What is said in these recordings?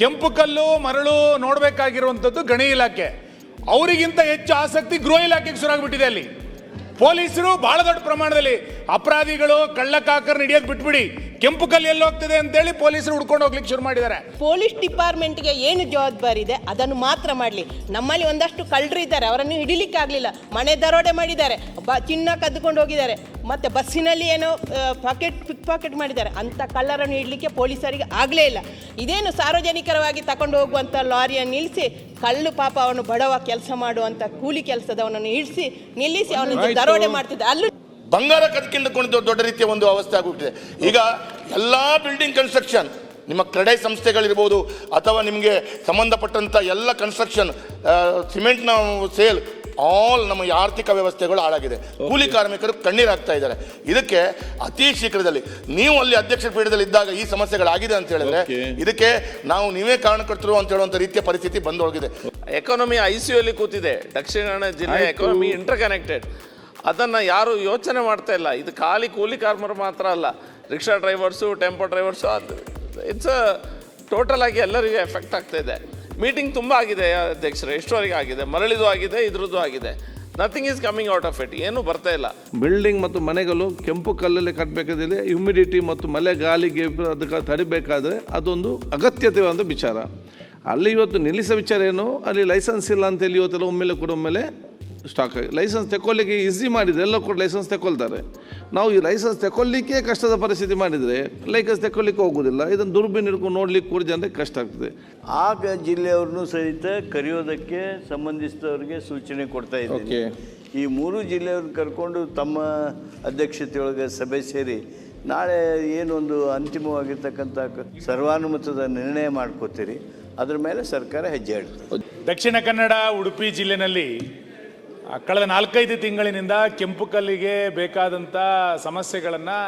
ಕೆಂಪು ಕಲ್ಲು ಮರಳು ನೋಡಬೇಕಾಗಿರುವಂಥದ್ದು ಗಣಿ ಇಲಾಖೆ. ಅವರಿಗಿಂತ ಹೆಚ್ಚು ಆಸಕ್ತಿ ಗೃಹ ಇಲಾಖೆಗೆ ಶುರುವಾಗ್ಬಿಟ್ಟಿದೆ ಅಲ್ಲಿ. ಪೊಲೀಸರು ಬಹಳ ದೊಡ್ಡ ಪ್ರಮಾಣದಲ್ಲಿ ಅಪರಾಧಿಗಳು ಕಳ್ಳಕಾಕರ್ನ ಹಿಡಿಯೋದು ಬಿಟ್ಬಿಡಿ. ಕೆಂಪು ಕಲ್ಲು ಎಲ್ಲಿ ಹೋಗ್ತಿದೆ ಅಂತೇಳಿ ಪೊಲೀಸರು ಹುಡ್ಕೊಂಡು ಹೋಗ್ಲಿಕ್ಕೆ ಶುರು ಮಾಡಿದ್ದಾರೆ. ಪೊಲೀಸ್ ಡಿಪಾರ್ಟ್ಮೆಂಟ್ಗೆ ಏನು ಜವಾಬ್ದಾರಿ ಇದೆ ಅದನ್ನು ಮಾತ್ರ ಮಾಡಲಿ. ನಮ್ಮಲ್ಲಿ ಒಂದಷ್ಟು ಕಳ್ಳರು ಇದ್ದಾರೆ, ಅವರನ್ನು ಹಿಡಿಲಿಕ್ಕೆ ಆಗಲಿಲ್ಲ. ಮನೆ ದರೋಡೆ ಮಾಡಿದ್ದಾರೆ, ಬ ಚಿನ್ನ ಕದ್ದುಕೊಂಡು ಹೋಗಿದ್ದಾರೆ. ಮತ್ತೆ ಬಸ್ಸಿನಲ್ಲಿ ಏನೋ ಪಾಕೆಟ್, ಪಿಕ್ ಪಾಕೆಟ್ ಮಾಡಿದ್ದಾರೆ. ಅಂಥ ಕಳ್ಳರನ್ನು ಹಿಡಲಿಕ್ಕೆ ಪೊಲೀಸರಿಗೆ ಆಗಲೇ ಇಲ್ಲ. ಇದೇನು ಸಾರ್ವಜನಿಕರವಾಗಿ ತಗೊಂಡು ಹೋಗುವಂಥ ಲಾರಿಯನ್ನು ನಿಲ್ಲಿಸಿ ಕಳ್ಳು ಪಾಪ ಅವನು ಬಡವ ಕೆಲಸ ಮಾಡುವಂತ ಕೂಲಿ ಕೆಲಸದವನನ್ನು ಇಳಿಸಿ ನಿಲ್ಲಿಸಿ ಅವನಿಗೆ ದರೋಡೆ ಮಾಡ್ತಿದ್ದ. ಅಲ್ಲೂ ಬಂಗಾರ ಕದ್ಕಿಲ್ದುಕೊಂಡಿದ್ದು ದೊಡ್ಡ ರೀತಿಯ ಒಂದು ಅವಸ್ಥೆ ಆಗ್ಬಿಟ್ಟಿದೆ. ಈಗ ಎಲ್ಲಾ ಬಿಲ್ಡಿಂಗ್ ಕನ್ಸ್ಟ್ರಕ್ಷನ್ ನಿಮ್ಮ ಕ್ರೆಡೈ ಸಂಸ್ಥೆಗಳಿರ್ಬೋದು ಅಥವಾ ನಿಮಗೆ ಸಂಬಂಧಪಟ್ಟಂಥ ಎಲ್ಲ ಕನ್ಸ್ಟ್ರಕ್ಷನ್ ಸಿಮೆಂಟ್ನ ಸೇಲ್ ಆಲ್ ನಮ್ಮ ಆರ್ಥಿಕ ವ್ಯವಸ್ಥೆಗಳು ಹಾಳಾಗಿದೆ. ಕೂಲಿ ಕಾರ್ಮಿಕರು ಕಣ್ಣೀರಾಗ್ತಾ ಇದ್ದಾರೆ. ಇದಕ್ಕೆ ಅತಿ ಶೀಘ್ರದಲ್ಲಿ ನೀವು ಅಲ್ಲಿ ಅಧ್ಯಕ್ಷ ಪೀಠದಲ್ಲಿ ಇದ್ದಾಗ ಈ ಸಮಸ್ಯೆಗಳಾಗಿದೆ ಅಂತ ಹೇಳಿದ್ರೆ ಇದಕ್ಕೆ ನಾವು ನೀವೇ ಕಾರಣಕರ್ತರು ಅಂತ ಹೇಳುವಂಥ ರೀತಿಯ ಪರಿಸ್ಥಿತಿ ಬಂದೊಳಗಿದೆ. ಎಕಾನಮಿ ಐ ಸಿ ಅಲ್ಲಿ ಕೂತಿದೆ. ದಕ್ಷಿಣ ಕನ್ನಡ ಜಿಲ್ಲೆ ಎಕಾನಮಿ ಇಂಟರ್ ಕನೆಕ್ಟೆಡ್ ಅದನ್ನ ಯಾರು ಯೋಚನೆ ಮಾಡ್ತಾ ಇಲ್ಲ. ಇದು ಖಾಲಿ ಕೂಲಿ ಕಾರ್ಮಿಕರು ಮಾತ್ರ ಅಲ್ಲ. ರಿಕ್ಷಾ ಡ್ರೈವರ್ಸು ಟೆಂಪೋ ಡ್ರೈವರ್ಸು ಅದು ಇಟ್ಸ್ ಟೋಟಲ್ ಆಗಿ ಎಲ್ಲರಿಗೂ ಎಫೆಕ್ಟ್ ಆಗ್ತಾ ಇದೆ. ಮೀಟಿಂಗ್ ತುಂಬ ಆಗಿದೆ ಅಧ್ಯಕ್ಷರೇ. ಎಷ್ಟುವರೆಗೆ ಆಗಿದೆ. ಮರಳಿದು ಆಗಿದೆ, ಇದ್ರದ್ದು ಆಗಿದೆ. Nothing is coming out of it ಏನೂ ಬರ್ತಾ ಇಲ್ಲ. ಬಿಲ್ಡಿಂಗ್ ಮತ್ತು ಮನೆಗಳು ಕೆಂಪು ಕಲ್ಲಲ್ಲಿ ಕಟ್ಟಬೇಕಾದ್ರೆ ಹ್ಯುಮಿಡಿಟಿ ಮತ್ತು ಮಳೆ ಗಾಳಿಗೆ ಅದಕ್ಕೆ ತಡಿಬೇಕಾದ್ರೆ ಅದೊಂದು ಅಗತ್ಯತೆ ಒಂದು ವಿಚಾರ. ಅಲ್ಲಿ ಇವತ್ತು ನಿಲ್ಲಿಸೋ ವಿಚಾರ ಏನು? ಅಲ್ಲಿ ಲೈಸೆನ್ಸ್ ಇಲ್ಲ ಅಂತೇಳಿ ಇವತ್ತೆಲ್ಲ ಒಮ್ಮೆಲೆ ಕೂಡ ಒಮ್ಮೆಲೆ ಸ್ಟಾಕ್ ಆಗಿ ಲೈಸೆನ್ಸ್ ತೆಕ್ಕೊಳ್ಳಿಕ್ಕೆ ಈಸಿ ಮಾಡಿದರೆ ಎಲ್ಲ ಕೂಡ ಲೈಸೆನ್ಸ್ ತೆಕ್ಕೊಳ್ತಾರೆ. ನಾವು ಈ ಲೈಸೆನ್ಸ್ ತೆಕ್ಕೊಳ್ಳಿಕ್ಕೆ ಕಷ್ಟದ ಪರಿಸ್ಥಿತಿ ಮಾಡಿದರೆ ಲೈಸೆನ್ಸ್ ತೆಕ್ಕೊಳ್ಳಿಕ್ಕೆ ಹೋಗೋದಿಲ್ಲ. ಇದನ್ನು ದುರ್ಬೀನ್ ಹಿಡ್ಕೊಂಡು ನೋಡ್ಲಿಕ್ಕೆ ಕೂಡ ಜನರಿಗೆ ಕಷ್ಟ ಆಗ್ತದೆ. ಆಗ ಜಿಲ್ಲೆಯವ್ರನ್ನೂ ಸಹಿತ ಕರೆಯೋದಕ್ಕೆ ಸಂಬಂಧಿಸಿದವರಿಗೆ ಸೂಚನೆ ಕೊಡ್ತಾ ಇದ್ದೀನಿ. ಈ ಮೂರು ಜಿಲ್ಲೆಯವ್ರನ್ನ ಕರ್ಕೊಂಡು ತಮ್ಮ ಅಧ್ಯಕ್ಷತೆಯೊಳಗೆ ಸಭೆ ಸೇರಿ ನಾಳೆ ಏನೊಂದು ಅಂತಿಮವಾಗಿರ್ತಕ್ಕಂಥ ಕ- ಸರ್ವಾನುಮತದ ನಿರ್ಣಯ ಮಾಡ್ಕೋತೀರಿ. ಅದ್ರ ಮೇಲೆ ಸರ್ಕಾರ ಹೆಜ್ಜೆ ಇಡ್ತದೆ ದಕ್ಷಿಣ ಕನ್ನಡ ಉಡುಪಿ ಜಿಲ್ಲೆನಲ್ಲಿ ಕಳೆದ ನಾಲ್ಕೈದು ತಿಂಗಳಿನಿಂದ ಕೆಂಪು ಕಲ್ಲಿಗೆ ಬೇಕಾದಂಥ ಸಮಸ್ಯೆಗಳನ್ನು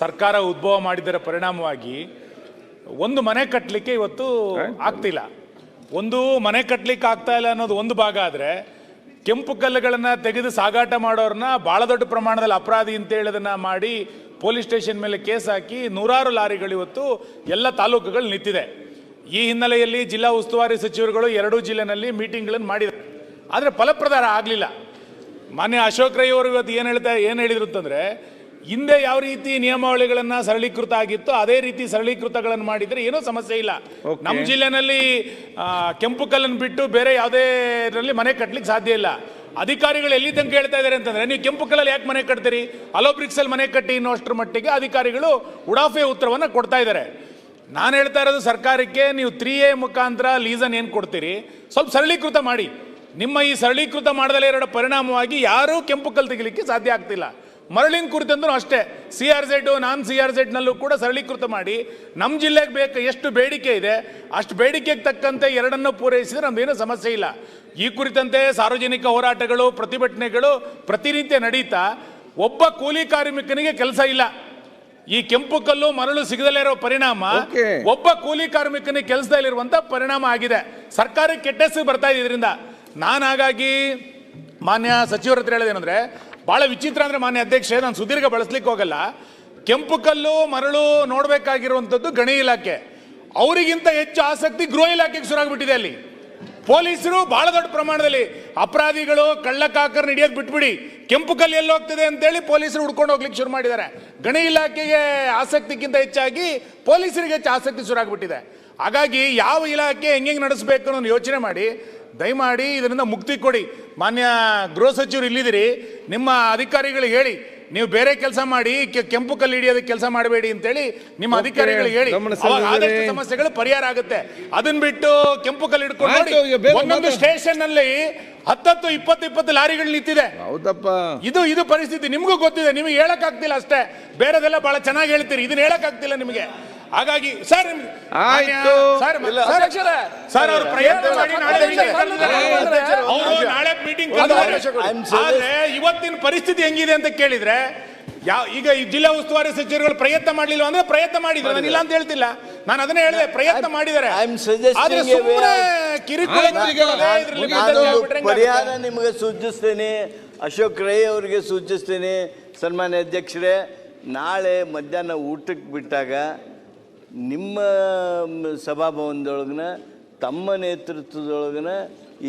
ಸರ್ಕಾರ ಉದ್ಭವ ಮಾಡಿದ್ದರ ಪರಿಣಾಮವಾಗಿ ಒಂದು ಮನೆ ಕಟ್ಟಲಿಕ್ಕೆ ಇವತ್ತು ಆಗ್ತಿಲ್ಲ. ಒಂದು ಮನೆ ಕಟ್ಟಲಿಕ್ಕೆ ಆಗ್ತಾ ಇಲ್ಲ ಅನ್ನೋದು ಒಂದು ಭಾಗ ಆದರೆ ಕೆಂಪು ಕಲ್ಲುಗಳನ್ನು ತೆಗೆದು ಸಾಗಾಟ ಮಾಡೋರನ್ನ ಭಾಳ ದೊಡ್ಡ ಪ್ರಮಾಣದಲ್ಲಿ ಅಪರಾಧಿ ಅಂತ ಹೇಳೋದನ್ನು ಮಾಡಿ ಪೊಲೀಸ್ ಸ್ಟೇಷನ್ ಮೇಲೆ ಕೇಸ್ ಹಾಕಿ ನೂರಾರು ಲಾರಿಗಳು ಇವತ್ತು ಎಲ್ಲ ತಾಲೂಕುಗಳು ನಿಂತಿದೆ. ಈ ಹಿನ್ನೆಲೆಯಲ್ಲಿ ಜಿಲ್ಲಾ ಉಸ್ತುವಾರಿ ಸಚಿವರುಗಳು ಎರಡೂ ಜಿಲ್ಲೆನಲ್ಲಿ ಮೀಟಿಂಗ್ಗಳನ್ನು ಮಾಡಿದ್ದಾರೆ. ಆದರೆ ಫಲಪ್ರದಾರ ಆಗಲಿಲ್ಲ. ಮಾನ್ಯ ಅಶೋಕ್ ರೈ ಅವರು ಇವತ್ತು ಏನು ಹೇಳ್ತಾ ಏನು ಹೇಳಿದ್ರು ಅಂತಂದರೆ ಹಿಂದೆ ಯಾವ ರೀತಿ ನಿಯಮಾವಳಿಗಳನ್ನು ಸರಳೀಕೃತ ಆಗಿತ್ತು ಅದೇ ರೀತಿ ಸರಳೀಕೃತಗಳನ್ನು ಮಾಡಿದರೆ ಏನೂ ಸಮಸ್ಯೆ ಇಲ್ಲ. ನಮ್ಮ ಜಿಲ್ಲೆನಲ್ಲಿ ಕೆಂಪು ಕಲ್ಲನ್ನು ಬಿಟ್ಟು ಬೇರೆ ಯಾವುದೇ ಇದರಲ್ಲಿ ಮನೆ ಕಟ್ಟಲಿಕ್ಕೆ ಸಾಧ್ಯ ಇಲ್ಲ. ಅಧಿಕಾರಿಗಳು ಎಲ್ಲಿ ತನಕ ಹೇಳ್ತಾ ಇದ್ದಾರೆ ಅಂತಂದರೆ ನೀವು ಕೆಂಪು ಕಲ್ಲಲ್ಲಿ ಯಾಕೆ ಮನೆ ಕಟ್ತೀರಿ? ಅಲೋಬ್ರಿಕ್ಸಲ್ಲಿ ಮನೆ ಕಟ್ಟಿ ಅನ್ನೋಷ್ಟರ ಮಟ್ಟಿಗೆ ಅಧಿಕಾರಿಗಳು ಉಡಾಫೆ ಉತ್ತರವನ್ನು ಕೊಡ್ತಾ ಇದ್ದಾರೆ ನಾನು ಹೇಳ್ತಾ ಇರೋದು ಸರ್ಕಾರಕ್ಕೆ ನೀವು ತ್ರೀ ಎ ಮುಖಾಂತರ ಲೀಸನ್ ಏನು ಕೊಡ್ತೀರಿ? ಸ್ವಲ್ಪ ಸರಳೀಕೃತ ಮಾಡಿ. ನಿಮ್ಮ ಈ ಸರಳೀಕೃತ ಮಾಡದಲ್ಲೇ ಎರಡು ಪರಿಣಾಮವಾಗಿ ಯಾರೂ ಕೆಂಪು ಕಲ್ಲು ತೆಗಿಲಿಕ್ಕೆ ಸಾಧ್ಯ ಆಗ್ತಿಲ್ಲ. ಮರಳಿನ ಕುರಿತಂದ್ರೂ ಅಷ್ಟೇ. C R Z non C R ಝೆಡ್ನಲ್ಲೂ ಕೂಡ ಸರಳೀಕೃತ ಮಾಡಿ. ನಮ್ಮ ಜಿಲ್ಲೆಗೆ ಬೇಕು ಎಷ್ಟು ಬೇಡಿಕೆ ಇದೆ ಅಷ್ಟು ಬೇಡಿಕೆಗೆ ತಕ್ಕಂತೆ ಎರಡನ್ನೂ ಪೂರೈಸಿದ್ರೆ ನಮ್ದೇನೂ ಸಮಸ್ಯೆ ಇಲ್ಲ. ಈ ಕುರಿತಂತೆ ಸಾರ್ವಜನಿಕ ಹೋರಾಟಗಳು ಪ್ರತಿಭಟನೆಗಳು ಪ್ರತಿನಿತ್ಯ ನಡೀತಾ ಒಬ್ಬ ಕೂಲಿ ಕಾರ್ಮಿಕನಿಗೆ ಕೆಲಸ ಇಲ್ಲ. ಈ ಕೆಂಪು ಕಲ್ಲು ಮರಳು ಸಿಗದಲ್ಲೇ ಇರೋ ಪರಿಣಾಮ. ಒಬ್ಬ ಕೂಲಿ ಕಾರ್ಮಿಕನಿಗೆ ಕೆಲಸದಲ್ಲಿರುವಂತ ಪರಿಣಾಮ ಆಗಿದೆ. ಸರ್ಕಾರಕ್ಕೆ ಕೆಟ್ಟ ಹೆಸರು ಬರ್ತಾ ಇದೆ ಇದರಿಂದ ನಾನು ಹಾಗಾಗಿ ಮಾನ್ಯ ಸಚಿವರ ಹತ್ರ ಹೇಳೋದೇನಂದ್ರೆ ಬಹಳ ವಿಚಿತ್ರ ಅಂದ್ರೆ ಮಾನ್ಯ ಅಧ್ಯಕ್ಷೆ, ನಾನು ಸುದೀರ್ಘ ಬಳಸ್ಲಿಕ್ಕೆ ಹೋಗಲ್ಲ. ಕೆಂಪು ಕಲ್ಲು, ಮರಳು ನೋಡಬೇಕಾಗಿರುವಂಥದ್ದು ಗಣಿ ಇಲಾಖೆ. ಅವರಿಗಿಂತ ಹೆಚ್ಚು ಆಸಕ್ತಿ ಗೃಹ ಇಲಾಖೆಗೆ ಶುರುವಾಗ್ಬಿಟ್ಟಿದೆ ಅಲ್ಲಿ. ಪೊಲೀಸರು ಬಹಳ ದೊಡ್ಡ ಪ್ರಮಾಣದಲ್ಲಿ ಅಪರಾಧಿಗಳು, ಕಳ್ಳಕಾಕರ್ನ ಹಿಡಿಯೋದು ಬಿಟ್ಬಿಡಿ, ಕೆಂಪು ಕಲ್ಲು ಎಲ್ಲಿ ಹೋಗ್ತದೆ ಅಂತೇಳಿ ಪೊಲೀಸರು ಹುಡ್ಕೊಂಡು ಹೋಗ್ಲಿಕ್ಕೆ ಶುರು ಮಾಡಿದ್ದಾರೆ. ಗಣಿ ಇಲಾಖೆಗೆ ಆಸಕ್ತಿಗಿಂತ ಹೆಚ್ಚಾಗಿ ಪೊಲೀಸರಿಗೆ ಹೆಚ್ಚು ಆಸಕ್ತಿ ಶುರುವಾಗ್ಬಿಟ್ಟಿದೆ. ಹಾಗಾಗಿ ಯಾವ ಇಲಾಖೆ ಹೆಂಗೆ ನಡೆಸಬೇಕು ಅನ್ನೋ ಯೋಚನೆ ಮಾಡಿ ದಯಮಾಡಿ ಇದರಿಂದ ಮುಕ್ತಿ ಕೊಡಿ. ಮಾನ್ಯ ಗೃಹ ಸಚಿವರು ಇಲ್ಲಿದ್ದೀರಿ. ನಿಮ್ಮ ಅಧಿಕಾರಿಗಳಿಗೆ ಹೇಳಿ. ನೀವು ಬೇರೆ ಕೆಲಸ ಮಾಡಿ ಕೆಂಪು ಕಲ್ಲು ಹಿಡಿಯೋದಕ್ಕೆ ಕೆಲಸ ಮಾಡಬೇಡಿ ಅಂತೇಳಿ ನಿಮ್ಮ. ಅಧಿಕಾರಿಗಳಿಗೆ ಹೇಳಿ. ಆದಷ್ಟು ಸಮಸ್ಯೆಗಳು ಪರಿಹಾರ ಆಗುತ್ತೆ. ಅದನ್ನ ಬಿಟ್ಟು ಕೆಂಪು ಕಲ್ಲು ಹಿಡ್ಕೊಂಡು ಒಂದೊಂದು. ಸ್ಟೇಷನ್ನಲ್ಲಿ ಹತ್ತತ್ತು ಇಪ್ಪತ್ತು ಇಪ್ಪತ್ತು ಲಾರಿಗಳು ನಿಂತಿದೆ. ಹೌದಪ್ಪ. ಇದು ಇದು ಪರಿಸ್ಥಿತಿ ನಿಮಗೂ ಗೊತ್ತಿದೆ. ನಿಮಗೆ ಹೇಳಕ್ ಆಗ್ತಿಲ್ಲ ಅಷ್ಟೇ. ಬೇರೆದೆಲ್ಲ ಬಹಳ ಚೆನ್ನಾಗಿ ಹೇಳ್ತೀರಿ. ಇದನ್ನ ಹೇಳಕ್ ಆಗ್ತಿಲ್ಲ ನಿಮಗೆ. ಹಾಗಾಗಿ ಸರ್ ಆಯ್ತು. ಸರ್ ಅವರು. ಪ್ರಯತ್ನ ಮಾಡಿ ನಾಳೆ ಅವರು ನಾಳೆ ಮೀಟಿಂಗ್. ಆದ್ರೆ ಇವತ್ತಿನ ಪರಿಸ್ಥಿತಿ ಹೆಂಗಿದೆ ಅಂತ ಕೇಳಿದ್ರೆ ಯಾವ ಈಗ ಈ ಜಿಲ್ಲಾ ಉಸ್ತುವಾರಿ ಸಚಿವರುಗಳು ಪ್ರಯತ್ನ ಮಾಡಲಿಲ್ಲ ಅಂದ್ರೆ ಪ್ರಯತ್ನ ಮಾಡಿದ್ರು ನಾನು ಇಲ್ಲ ಅಂತ ಹೇಳ್ತಿಲ್ಲ ನಾನು ಅದನ್ನೇ ಹೇಳಿದೆ ಪ್ರಯತ್ನ ಮಾಡಿದ್ದಾರೆ ಆದ್ರೆ ಸುಮ್ಮನೆ ಹೆಂಗಾಗುತ್ತೆ? ಪರಿಹಾರ ನಿಮಗೆ ಸೂಚಿಸ್ತೇನೆ ಅಶೋಕ್ ರೈ ಅವರಿಗೆ ಸೂಚಿಸ್ತೇನೆ ಸನ್ಮಾನ್ಯ ಅಧ್ಯಕ್ಷರೇ ನಾಳೆ ಮಧ್ಯಾಹ್ನ ಊಟಕ್ಕೆ ಬಿಟ್ಟಾಗ ನಿಮ್ಮ ಸಭಾಭವನದೊಳಗನ ತಮ್ಮ ನೇತೃತ್ವದೊಳಗನ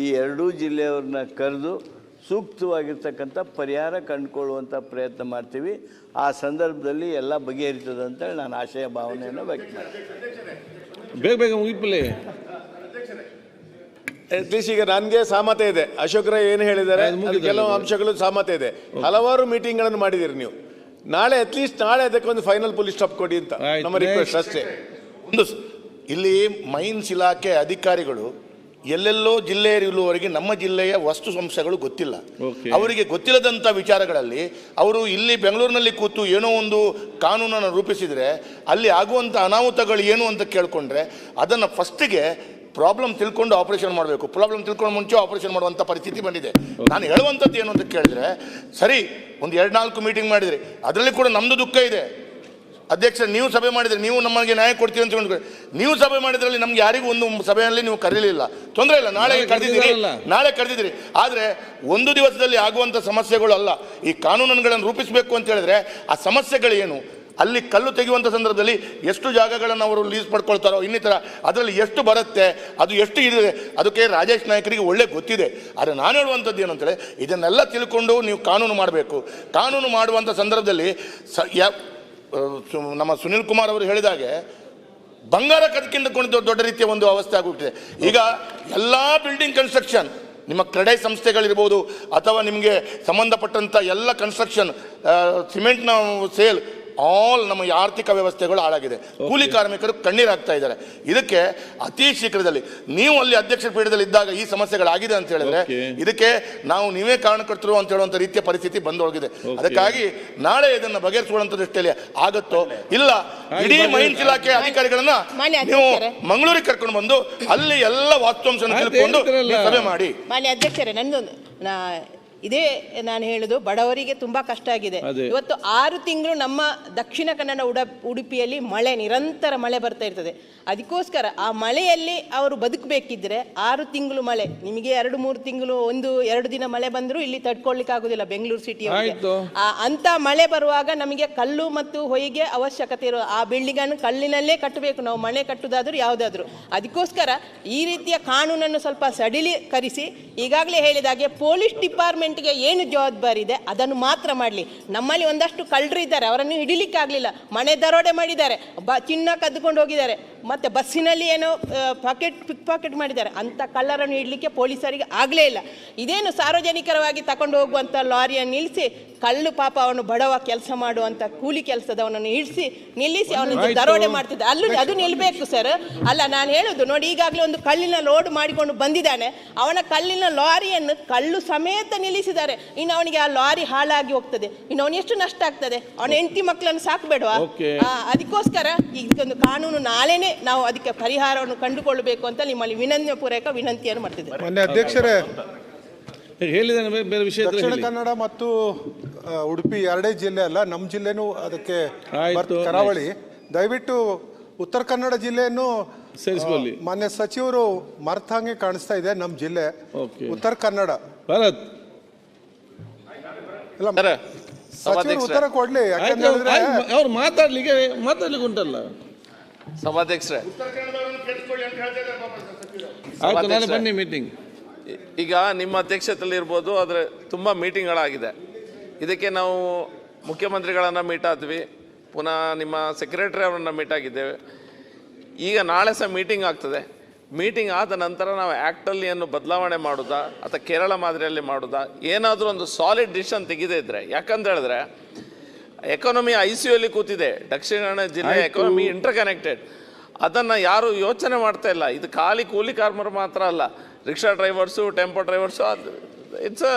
ಈ ಎರಡೂ ಜಿಲ್ಲೆಯವ್ರನ್ನ ಕರೆದು ಸೂಕ್ತವಾಗಿರ್ತಕ್ಕಂಥ ಪರಿಹಾರ ಕಂಡುಕೊಳ್ಳುವಂಥ ಪ್ರಯತ್ನ ಮಾಡ್ತೀವಿ. ಆ ಸಂದರ್ಭದಲ್ಲಿ ಎಲ್ಲ ಬಗೆಹರಿತದೆ ಅಂತೇಳಿ ನಾನು ಆಶಯ ಭಾವನೆಯನ್ನು ವ್ಯಕ್ತ ಮಾಡ್ತೀನಿ. ಬೇಗ ಬೇಗ ಮುಗಿಪಲ್ಲಿ ಅಟ್ಲೀಸ್ಟ್ ಈಗ ನನಗೆ ಸಾಮತೆ ಇದೆ. ಅಶೋಕ್ರ ಏನು ಹೇಳಿದ್ದಾರೆ? ಕೆಲವು ಅಂಶಗಳು ಸಾಮತೆ ಇದೆ. ಹಲವಾರು ಮೀಟಿಂಗ್ಗಳನ್ನು ಮಾಡಿದ್ದೀರಿ ನೀವು. ನಾಳೆ ಅಟ್ಲೀಸ್ಟ್ ನಾಳೆ ಅದಕ್ಕೆ ಒಂದು ಫೈನಲ್ ಪೊಲೀಸ್ ಸ್ಟಾಪ್ ಕೊಡಿ ಅಂತ. ನಮ್ಮ ರಿಕ್ವೆಸ್ಟ್ ಅಷ್ಟೇ. ಒಂದು ಇಲ್ಲಿ ಮೈನ್ಸ್ ಇಲಾಖೆ ಅಧಿಕಾರಿಗಳು ಎಲ್ಲೆಲ್ಲೋ ಜಿಲ್ಲೆ ಇರುವವರೆಗೆ ನಮ್ಮ ಜಿಲ್ಲೆಯ ವಸ್ತು ಸಂಸ್ಥೆಗಳು ಗೊತ್ತಿಲ್ಲ. ಅವರಿಗೆ ಗೊತ್ತಿಲ್ಲದಂಥ ವಿಚಾರಗಳಲ್ಲಿ ಅವರು ಇಲ್ಲಿ ಬೆಂಗಳೂರಿನಲ್ಲಿ ಕೂತು ಏನೋ ಒಂದು ಕಾನೂನನ್ನು ರೂಪಿಸಿದರೆ ಅಲ್ಲಿ ಆಗುವಂಥ ಅನಾಹುತಗಳು ಏನು ಅಂತ ಕೇಳಿಕೊಂಡ್ರೆ ಅದನ್ನು ಫಸ್ಟಿಗೆ ಪ್ರಾಬ್ಲಮ್ ತಿಳ್ಕೊಂಡು ಆಪರೇಷನ್ ಮಾಡಬೇಕು. ಪ್ರಾಬ್ಲಮ್ ತಿಳ್ಕೊಂಡು ಮುಂಚೆ ಆಪರೇಷನ್ ಮಾಡುವಂಥ ಪರಿಸ್ಥಿತಿ ಬಂದಿದೆ. ನಾನು ಹೇಳುವಂಥದ್ದು ಏನು ಅಂತ ಕೇಳಿದ್ರೆ ಸರಿ ಒಂದು ಎರಡು ನಾಲ್ಕು ಮೀಟಿಂಗ್ ಮಾಡಿದ್ರಿ. ಅದರಲ್ಲಿ ಕೂಡ ನಮ್ಮದು ದುಃಖ ಇದೆ. ಅಧ್ಯಕ್ಷ ನೀವು ಸಭೆ ಮಾಡಿದರೆ ನೀವು ನಮಗೆ ನ್ಯಾಯ ಕೊಡ್ತೀವಿ ಅಂತ ನೀವು ಸಭೆ ಮಾಡಿದ್ರಲ್ಲಿ ನಮ್ಗೆ ಯಾರಿಗೂ ಒಂದು ಸಭೆಯಲ್ಲಿ ನೀವು ಕರೀಲಿಲ್ಲ. ತೊಂದರೆ ಇಲ್ಲ. ನಾಳೆ ನಾಳೆ ಕರೆದಿದ್ದೀರಿ. ನಾಳೆ ಕರೆದಿದ್ದೀರಿ. ಆದರೆ ಒಂದು ದಿವಸದಲ್ಲಿ ಆಗುವಂಥ ಸಮಸ್ಯೆಗಳು ಅಲ್ಲ. ಈ ಕಾನೂನುಗಳನ್ನು ರೂಪಿಸಬೇಕು ಅಂತ ಹೇಳಿದ್ರೆ ಆ ಸಮಸ್ಯೆಗಳು ಏನು ಅಲ್ಲಿ ಕಲ್ಲು ತೆಗೆಯುವಂಥ ಸಂದರ್ಭದಲ್ಲಿ ಎಷ್ಟು ಜಾಗಗಳನ್ನು ಅವರು ಲೀಸ್ ಪಡ್ಕೊಳ್ತಾರೋ ಇನ್ನಿತರ, ಅದರಲ್ಲಿ ಎಷ್ಟು ಬರುತ್ತೆ, ಅದು ಎಷ್ಟು ಇದೆ ಅದಕ್ಕೆ ರಾಜೇಶ್ ನಾಯಕರಿಗೆ ಒಳ್ಳೆ ಗೊತ್ತಿದೆ. ಆದರೆ ನಾನು ಹೇಳುವಂಥದ್ದು ಏನು ಅಂತೇಳಿ, ಇದನ್ನೆಲ್ಲ ತಿಳ್ಕೊಂಡು ನೀವು ಕಾನೂನು ಮಾಡಬೇಕು. ಕಾನೂನು ಮಾಡುವಂಥ ಸಂದರ್ಭದಲ್ಲಿ ಸ ನಮ್ಮ ಸುನಿಲ್ ಕುಮಾರ್ ಅವರು ಹೇಳಿದಾಗೆ ಬಂಗಾರ ಕದಕಿಂದ ಕೊಂಡು ದೊಡ್ಡ ರೀತಿಯ ಒಂದು ಅವಸ್ಥೆ ಆಗಿಬಿಟ್ಟಿದೆ ಈಗ ಎಲ್ಲ ಬಿಲ್ಡಿಂಗ್ ಕನ್ಸ್ಟ್ರಕ್ಷನ್ ನಿಮ್ಮ ಕ್ರೆಡೆ ಸಂಸ್ಥೆಗಳಿರ್ಬೋದು, ಅಥವಾ ನಿಮಗೆ ಸಂಬಂಧಪಟ್ಟಂಥ ಎಲ್ಲ ಕನ್ಸ್ಟ್ರಕ್ಷನ್ ಸಿಮೆಂಟ್ನ ಸೇಲ್ ಆಲ್ ನಮ್ಮ ಆರ್ಥಿಕ ವ್ಯವಸ್ಥೆಗಳು ಹಾಳಾಗಿದೆ. ಕೂಲಿ ಕಾರ್ಮಿಕರು ಕಣ್ಣೀರಾಗ್ತಾ ಇದ್ದಾರೆ. ಇದಕ್ಕೆ ಅತಿ ಶೀಘ್ರದಲ್ಲಿ ನೀವು ಅಲ್ಲಿ ಅಧ್ಯಕ್ಷ ಪೀಠದಲ್ಲಿ ಇದ್ದಾಗ ಈ ಸಮಸ್ಯೆಗಳಾಗಿದೆ ಅಂತ ಹೇಳಿದ್ರೆ ಇದಕ್ಕೆ ನಾವು ನೀವೇ ಕಾರಣಕರ್ತರು ಅಂತ ಹೇಳುವಂತ ರೀತಿಯ ಪರಿಸ್ಥಿತಿ ಬಂದೋಗಿದೆ ಅದಕ್ಕಾಗಿ ನಾಳೆ ಇದನ್ನು ಬಗೆಹರಿಸುವಂತ ದೃಷ್ಟಿಯಲ್ಲಿ ಆಗತ್ತೋ ಇಲ್ಲ ಇಡೀ ಮೈನ್ಸ್ ಇಲಾಖೆ ಅಧಿಕಾರಿಗಳನ್ನ ಮಾನ್ಯ ನೀವು. ಮಂಗಳೂರಿಗೆ ಕರ್ಕೊಂಡು ಬಂದು ಅಲ್ಲಿ ಎಲ್ಲ ವಾಸ್ತವಾಂಶವನ್ನು ತಿಳ್ಕೊಂಡು. ಸಭೆ ಮಾಡಿ. ಮಾನ್ಯ ಅಧ್ಯಕ್ಷರೇ ನನ್ನೊಂದು ನಾ ಇದೇ ನಾನು ಹೇಳುದು ಬಡವರಿಗೆ ತುಂಬಾ ಕಷ್ಟ ಆಗಿದೆ. ಇವತ್ತು ಆರು ತಿಂಗಳು ನಮ್ಮ ದಕ್ಷಿಣ ಕನ್ನಡ ಉಡ ಉಡುಪಿಯಲ್ಲಿ ಮಳೆ ನಿರಂತರ ಮಳೆ ಬರ್ತಾ ಇರ್ತದೆ. ಅದಕ್ಕೋಸ್ಕರ ಆ ಮಳೆಯಲ್ಲಿ ಅವರು ಬದುಕಬೇಕಿದ್ರೆ ಆರು ತಿಂಗಳು ಮಳೆ ನಿಮಗೆ ಎರಡು ಮೂರು ತಿಂಗಳು ಒಂದು ಎರಡು ದಿನ ಮಳೆ ಬಂದರೂ ಇಲ್ಲಿ ತಡ್ಕೊಳ್ಲಿಕ್ಕೆ ಆಗುದಿಲ್ಲ ಬೆಂಗಳೂರು ಸಿಟಿ. ಅಂತ ಮಳೆ ಬರುವಾಗ ನಮಗೆ ಕಲ್ಲು ಮತ್ತು ಹೊಯ್ಗೆ ಅವಶ್ಯಕತೆ ಇರುವ ಆ ಬಿಲ್ಡಿಂಗ್ ಅನ್ನು ಕಲ್ಲಿನಲ್ಲೇ ಕಟ್ಟಬೇಕು. ನಾವು ಮಳೆ ಕಟ್ಟುದಾದ್ರೂ ಯಾವುದಾದ್ರೂ. ಅದಕ್ಕೋಸ್ಕರ ಈ ರೀತಿಯ ಕಾನೂನನ್ನು ಸ್ವಲ್ಪ ಸಡಿಲೀಕರಿಸಿ ಈಗಾಗಲೇ ಹೇಳಿದ ಹಾಗೆ ಪೊಲೀಸ್ ಡಿಪಾರ್ಟ್ಮೆಂಟ್ಗೆ ಏನು ಜವಾಬ್ದಾರಿ ಇದೆ ಅದನ್ನು ಮಾತ್ರ ಮಾಡಲಿ. ನಮ್ಮಲ್ಲಿ ಒಂದಷ್ಟು ಕಳ್ಳರು ಇದ್ದಾರೆ ಅವರನ್ನು ಹಿಡಿಲಿಕ್ಕೆ ಆಗಲಿಲ್ಲ. ಮನೆ ದರೋಡೆ ಮಾಡಿದ್ದಾರೆ ಬ ಚಿನ್ನ ಕದ್ದುಕೊಂಡು ಹೋಗಿದ್ದಾರೆ. ಮತ್ತೆ ಬಸ್ಸಿನಲ್ಲಿ ಏನೋ ಪಾಕೆಟ್ ಪಿಕ್ ಪಾಕೆಟ್ ಮಾಡಿದ್ದಾರೆ. ಅಂತ ಕಳ್ಳರನ್ನು ಹಿಡಲಿಕ್ಕೆ ಪೊಲೀಸರಿಗೆ ಆಗಲೇ ಇಲ್ಲ. ಇದೇನು ಸಾರ್ವಜನಿಕರವಾಗಿ ತಕೊಂಡು ಹೋಗುವಂಥ ಲಾರಿಯನ್ನು ನಿಲ್ಲಿಸಿ ಕಳ್ಳು ಪಾಪ ಅವನು ಬಡವ ಕೆಲಸ ಮಾಡುವಂಥ ಕೂಲಿ ಕೆಲಸದವನನ್ನು ಇಳಿಸಿ ನಿಲ್ಲಿಸಿ ಅವನನ್ನು. ದರೋಡೆ ಮಾಡ್ತಿದ್ದ. ಅಲ್ಲೂ ಅದು ನಿಲ್ಲಬೇಕು ಸರ್. ಅಲ್ಲ ನಾನು ಹೇಳೋದು ನೋಡಿ ಈಗಾಗಲೇ ಒಂದು ಕಳ್ಳಿನ ಲೋಡ್ ಮಾಡಿಕೊಂಡು ಬಂದಿದ್ದಾನೆ. ಅವನ ಕಳ್ಳಿನ ಲಾರಿಯನ್ನು ಕಳ್ಳು ಸಮೇತ ನಿಲ್ಲಿಸಿದ್ದಾರೆ ಇನ್ನು ಅವನಿಗೆ ಆ ಲಾರಿ ಹಾಳಾಗಿ ಹೋಗ್ತದೆ. ಇನ್ನು ಅವನು ಎಷ್ಟು ನಷ್ಟ ಆಗ್ತದೆ? ಅವನ ಹೆಂಡತಿ ಮಕ್ಕಳನ್ನು ಸಾಕ್ಬೇಡವಾ. ಅದಕ್ಕೋಸ್ಕರ ಇದಕ್ಕೊಂದು ಕಾನೂನು ನಾಳೆನೆ ನಾವು ಅದಕ್ಕೆ ಪರಿಹಾರವನ್ನು ಕಂಡುಕೊಳ್ಳಬೇಕು ಅಂತ ನಿಮ್ಮಲ್ಲಿ ವಿನಂತಿ ಪೂರಕ ವಿನಂತಿಯನ್ನು ಮಾಡ್ತಿದ್ದೇವೆ ಮಾನ್ಯ ಅಧ್ಯಕ್ಷರೇ ಬೇರೆ- ಬೇರೆ ವಿಷಯ ಇದ್ರೆ ದಕ್ಷಿಣ ಹೇಳಿ. ಕನ್ನಡ ಮತ್ತು ಆ, ಉಡುಪಿ ಎರಡೇ ಜಿಲ್ಲೆ ಅಲ್ಲ ನಮ್ಮ ಜಿಲ್ಲೆನೂ ಅದಕ್ಕೆ ಆಯ್ತು, ಬರ್ತ್- ಕರಾವಳಿ. ದಯವಿಟ್ಟು ಉತ್ತರ ಕನ್ನಡ ಜಿಲ್ಲೆಯನ್ನು ಸೇರಿಸ್ಕೊಳ್ಳಿ. ಮಾನ್ಯ ಸಚಿವರು ಮರ್ತಂಗೆ ಕಾಣಿಸ್ತಾ ಇದೆ ನಮ್ಮ ಜಿಲ್ಲೆ. Okay. ಉತ್ತರ ಕನ್ನಡ. ಭರತ್ ಇಲ್ಲ ಸರ್, ಸಚಿವರು ಸಭಾಧ್ಯಕ್ಷರೇ. ಉತ್ತರ ಕೊಡ್ಲಿ ಯಾಕಂತ ಹೇಳಿದ್ರೆ ಅವ್ರು ಮಾತಾಡ್ಲಿಕ್ಕೆ ಮಾತಾಡ್ಲಿಕ್ಕೆ ಉಂಟಲ್ಲ. ಸಭಾಧ್ಯಕ್ಷರೇ. ಆಯ್ತು ನಾಳೆ ಬನ್ನಿ ಮೀಟಿಂಗ್ ಈಗ ನಿಮ್ಮ ಅಧ್ಯಕ್ಷತೆಯಲ್ಲಿ ಇರ್ಬೋದು ಆದರೆ ತುಂಬ ಮೀಟಿಂಗ್ಗಳಾಗಿದೆ ಇದಕ್ಕೆ ನಾವು ಮುಖ್ಯಮಂತ್ರಿಗಳನ್ನು ಮೀಟ್ ಆದ್ವಿ. ಪುನಃ ನಿಮ್ಮ ಸೆಕ್ರೆಟರಿ ಅವರನ್ನು ಮೀಟ್ ಆಗಿದ್ದೇವೆ. ಈಗ ನಾಳೆ ಸಹ ಮೀಟಿಂಗ್ ಆಗ್ತದೆ. ಮೀಟಿಂಗ್ ಆದ ನಂತರ ನಾವು ಆ್ಯಕ್ಟಲ್ಲಿ ಏನು ಬದಲಾವಣೆ ಮಾಡೋದಾ ಅಥವಾ ಕೇರಳ ಮಾದರಿಯಲ್ಲಿ ಮಾಡೋದಾ ಏನಾದರೂ ಒಂದು ಸಾಲಿಡ್ ಡಿಸಿಷನ್ ತೆಗೆದೇ ಇದ್ದರೆ ಯಾಕಂತ ಹೇಳಿದ್ರೆ ಎಕಾನಮಿ ಐ ಸಿ ಅಲ್ಲಿ ಕೂತಿದೆ ದಕ್ಷಿಣ ಕನ್ನಡ ಜಿಲ್ಲೆ. ಎಕಾನಮಿ ಇಂಟರ್ ಕನೆಕ್ಟೆಡ್ ಅದನ್ನು ಯಾರು ಯೋಚನೆ ಮಾಡ್ತಾ ಇಲ್ಲ. ಇದು ಖಾಲಿ ಕೂಲಿ ಕಾರ್ಮಿಕರು ಮಾತ್ರ ಅಲ್ಲ ರಿಕ್ಷಾ ಡ್ರೈವರ್ಸು ಟೆಂಪೋ ಡ್ರೈವರ್ಸು ಅದು ಇಟ್ಸ್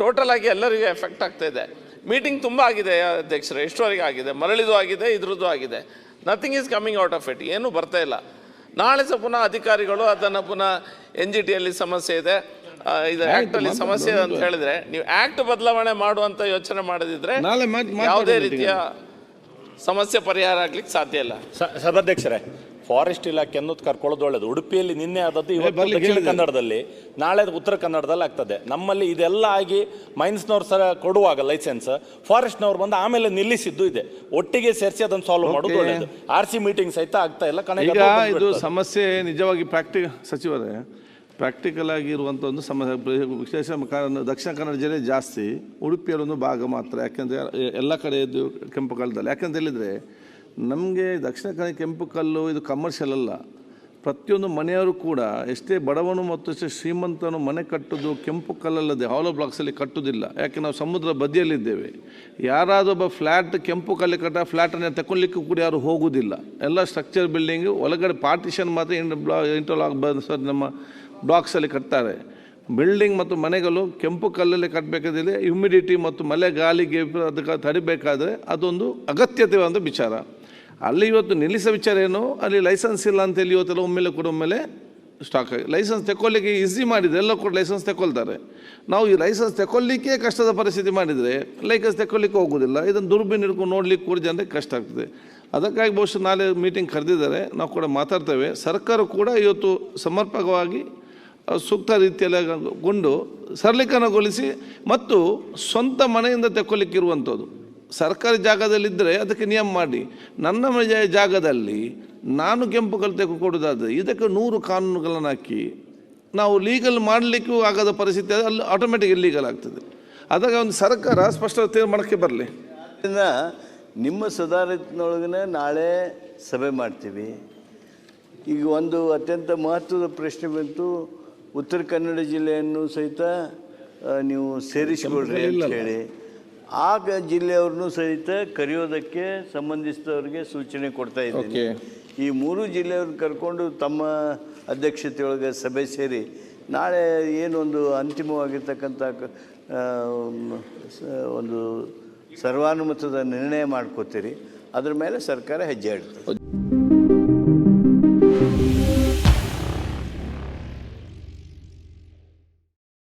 ಟೋಟಲ್ ಆಗಿ ಎಲ್ಲರಿಗೂ ಎಫೆಕ್ಟ್ ಆಗ್ತಾ ಇದೆ. ಮೀಟಿಂಗ್ ತುಂಬ ಆಗಿದೆ ಅಧ್ಯಕ್ಷರೇ ಎಷ್ಟುವರೆಗೆ ಆಗಿದೆ ಮರಳಿದು ಆಗಿದೆ ಇದ್ರದ್ದು ಆಗಿದೆ. Nothing is coming out of it ಏನೂ ಬರ್ತಾ ಇಲ್ಲ. ನಾಳೆ ಸಹ ಪುನಃ ಅಧಿಕಾರಿಗಳು ಅದನ್ನು ಪುನಃ ಎನ್ ಜಿ ಟಿಯಲ್ಲಿ ಸಮಸ್ಯೆ ಇದೆ. ಇದು ಆ್ಯಕ್ಟಲ್ಲಿ ಸಮಸ್ಯೆ ಇದೆ ಅಂತ ಹೇಳಿದ್ರೆ ನೀವು ಆ್ಯಕ್ಟ್ ಬದಲಾವಣೆ ಮಾಡುವಂಥ ಯೋಚನೆ ಮಾಡದಿದ್ರೆ ಯಾವುದೇ ರೀತಿಯ ಸಮಸ್ಯೆ ಪರಿಹಾರ ಆಗ್ಲಿಕ್ಕೆ ಸಾಧ್ಯ ಇಲ್ಲ. ಸಭಾಧ್ಯಕ್ಷರೇ ಫಾರೆಸ್ಟ್ ಇಲಾಖೆ ಅನ್ನೋದು ಕರ್ಕೊಳ್ಳೋದು ಒಳ್ಳೇದು. ಉಡುಪಿಯಲ್ಲಿ ನಿನ್ನೆ ಆದದ್ದು ಇವತ್ತು ದಕ್ಷಿಣ ಕನ್ನಡದಲ್ಲಿ ನಾಳೆ ಉತ್ತರ ಕನ್ನಡದಲ್ಲಿ ಆಗ್ತದೆ. ನಮ್ಮಲ್ಲಿ ಇದೆಲ್ಲ ಆಗಿ ಮೈನ್ಸ್ನವ್ರು ಸರ ಕೊಡುವಾಗ ಲೈಸೆನ್ಸ್ ಫಾರೆಸ್ಟ್ನವ್ರು ಬಂದು ಆಮೇಲೆ ನಿಲ್ಲಿಸಿದ್ದು ಇದೆ. ಒಟ್ಟಿಗೆ ಸೇರಿಸಿ ಅದನ್ನು ಸಾಲ್ವ್ ಮಾಡೋದು. ಒಳ್ಳೇದು. ಆರ್ ಸಿ ಮೀಟಿಂಗ್ ಸಹಿತ ಆಗ್ತಾ ಇಲ್ಲ ಕಣೆ ಈಗ ಇದು ಸಮಸ್ಯೆ ನಿಜವಾಗಿ ಪ್ರಾಕ್ಟಿ ಸಚಿವರೇ ಪ್ರಾಕ್ಟಿಕಲ್ ಆಗಿ ಇರುವಂಥ ಒಂದು ಸಮಸ್ಯೆ ವಿಶೇಷ ದಕ್ಷಿಣ ಕನ್ನಡ ಜಿಲ್ಲೆ ಜಾಸ್ತಿ ಉಡುಪಿಯಲ್ಲಿ ಒಂದು ಭಾಗ ಮಾತ್ರ ಯಾಕೆಂದರೆ ಎಲ್ಲ ಕಡೆ ಇದು ಕೆಂಪು ಕಾಲದಲ್ಲಿ. ಯಾಕಂತ ಹೇಳಿದರೆ ನಮಗೆ ದಕ್ಷಿಣ ಕನ್ನಡ ಕೆಂಪು ಕಲ್ಲು ಇದು ಕಮರ್ಷಿಯಲ್ ಅಲ್ಲ. ಪ್ರತಿಯೊಂದು ಮನೆಯವರು ಕೂಡ ಎಷ್ಟೇ ಬಡವನು ಮತ್ತು ಎಷ್ಟೇ ಶ್ರೀಮಂತನು ಮನೆ ಕಟ್ಟೋದು ಕೆಂಪು ಕಲ್ಲಲ್ಲದೆ ಹಾಲೋ ಬ್ಲಾಕ್ಸಲ್ಲಿ ಕಟ್ಟುವುದಿಲ್ಲ ಯಾಕೆ ನಾವು ಸಮುದ್ರ ಬದಿಯಲ್ಲಿದ್ದೇವೆ. ಯಾರಾದರೂ ಒಬ್ಬ ಫ್ಲ್ಯಾಟ್ ಕೆಂಪು ಕಲ್ಲಿ ಕಟ್ಟ ಫ್ಲ್ಯಾಟನ್ನು ತಗೊಳ್ಲಿಕ್ಕೂ ಕೂಡ ಯಾರು ಹೋಗುವುದಿಲ್ಲ ಎಲ್ಲ ಸ್ಟ್ರಕ್ಚರ್ ಬಿಲ್ಡಿಂಗು ಒಳಗಡೆ ಪಾರ್ಟಿಷನ್ ಮಾತ್ರ ಇಂಟರ್ ಬ್ಲಾ ಇಂಟರ್ಲಾಕ್ ಬಂದು ಸರ್ ನಮ್ಮ ಬ್ಲಾಕ್ಸಲ್ಲಿ ಕಟ್ತಾರೆ. ಬಿಲ್ಡಿಂಗ್ ಮತ್ತು ಮನೆಗಳು ಕೆಂಪು ಕಲ್ಲಲ್ಲಿ ಕಟ್ಟಬೇಕಾದ್ರೆ ಹ್ಯುಮಿಡಿಟಿ ಮತ್ತು ಮಳೆ ಗಾಳಿಗೆ ಅದಕ್ಕೆ ತಡಿಬೇಕಾದರೆ ಅದೊಂದು ಅಗತ್ಯತೆ ಒಂದು ವಿಚಾರ. ಅಲ್ಲಿ ಇವತ್ತು ನಿಲ್ಲಿಸೋ ವಿಚಾರ ಏನು? ಅಲ್ಲಿ ಲೈಸೆನ್ಸ್ ಇಲ್ಲ ಅಂತೇಳಿ ಇವತ್ತೆಲ್ಲ ಒಮ್ಮೆಲೆ ಕೂಡ ಒಮ್ಮೆಲೆ ಸ್ಟಾಕ್ ಆಗಿ ಲೈಸೆನ್ಸ್ ತಗೊಳ್ಳಿಕ್ಕೆ ಈಸಿ ಮಾಡಿದರೆ ಎಲ್ಲ ಕೂಡ ಲೈಸೆನ್ಸ್ ತಗೊಳ್ತಾರೆ ನಾವು ಈ ಲೈಸೆನ್ಸ್ ತಗೊಳ್ಳಿಕ್ಕೆ ಕಷ್ಟದ ಪರಿಸ್ಥಿತಿ ಮಾಡಿದರೆ ಲೈಸೆನ್ಸ್ ತಗೊಳ್ಳಿಕ್ಕೆ ಹೋಗೋದಿಲ್ಲ. ಇದನ್ನು ದುರ್ಬೀನ್ ಹಿಡ್ಕೊಂಡು ನೋಡ್ಲಿಕ್ಕೆ ಕೂಡ ಜನರಿಗೆ ಕಷ್ಟ ಆಗ್ತದೆ. ಅದಕ್ಕಾಗಿ ಬಹುಶಃ ನಾಳೆ ಮೀಟಿಂಗ್ ಕರೆದಿದ್ದಾರೆ. ನಾವು ಕೂಡ ಮಾತಾಡ್ತೇವೆ. ಸರ್ಕಾರ ಕೂಡ ಇವತ್ತು ಸಮರ್ಪಕವಾಗಿ ಸೂಕ್ತ ರೀತಿಯಲ್ಲಿ ಗೊಂಡು ಸರಳೀಕರಣಗೊಳಿಸಿ ಮತ್ತು ಸ್ವಂತ ಮನೆಯಿಂದ ತಗೊಳ್ಲಿಕ್ಕಿರುವಂಥದ್ದು ಸರ್ಕಾರಿ ಜಾಗದಲ್ಲಿದ್ದರೆ ಅದಕ್ಕೆ ನಿಯಮ ಮಾಡಿ. ನನ್ನ ಮನೆ ಜಾಗದಲ್ಲಿ ನಾನು ಕೆಂಪು ಕಲ್ ತೆಗೆದು ಕೊಡೋದಾದ್ರೆ ಇದಕ್ಕೆ ನೂರು ಕಾನೂನುಗಳನ್ನು ಹಾಕಿ. ನಾವು ಲೀಗಲ್ ಮಾಡಲಿಕ್ಕೂ ಆಗದ ಪರಿಸ್ಥಿತಿ ಅದು ಅಲ್ಲಿ ಆಟೋಮೆಟಿಕ್ ಇಲ್ಲೀಗಲ್ ಆಗ್ತದೆ. ಅದಕ್ಕೆ ಒಂದು ಸರ್ಕಾರ ಸ್ಪಷ್ಟ ತೀರ್ಮಾನಕ್ಕೆ ಬರಲಿ. ನಿಮ್ಮ ಸುಧಾರಿತನೊಳಗನೆ ನಾಳೆ ಸಭೆ ಮಾಡ್ತೀವಿ. ಈಗ ಒಂದು ಅತ್ಯಂತ ಮಹತ್ವದ ಪ್ರಶ್ನೆ ಬಂತು. ಉತ್ತರ ಕನ್ನಡ ಜಿಲ್ಲೆಯನ್ನು ಸಹಿತ ನೀವು ಸೇರಿಸಿಕೊಳ್ಳ್ರಿ ಅಂತ ಹೇಳಿ. ಆ ಜಿಲ್ಲೆಯವ್ರನ್ನೂ ಸಹಿತ ಕರೆಯೋದಕ್ಕೆ ಸಂಬಂಧಿಸಿದವ್ರಿಗೆ ಸೂಚನೆ ಕೊಡ್ತಾ ಇದ್ದೀನಿ. ಈ ಮೂರು ಜಿಲ್ಲೆಯವ್ರನ್ನ ಕರ್ಕೊಂಡು ತಮ್ಮ ಅಧ್ಯಕ್ಷತೆಯೊಳಗೆ ಸಭೆ ಸೇರಿ ನಾಳೆ ಏನೊಂದು ಅಂತಿಮವಾಗಿರ್ತಕ್ಕಂಥ ಒಂದು ಸರ್ವಾನುಮತದ ನಿರ್ಣಯ ಮಾಡ್ಕೋತೀರಿ. ಅದ್ರ ಮೇಲೆ ಸರ್ಕಾರ ಹೆಜ್ಜೆ ಇಡ್ತದೆ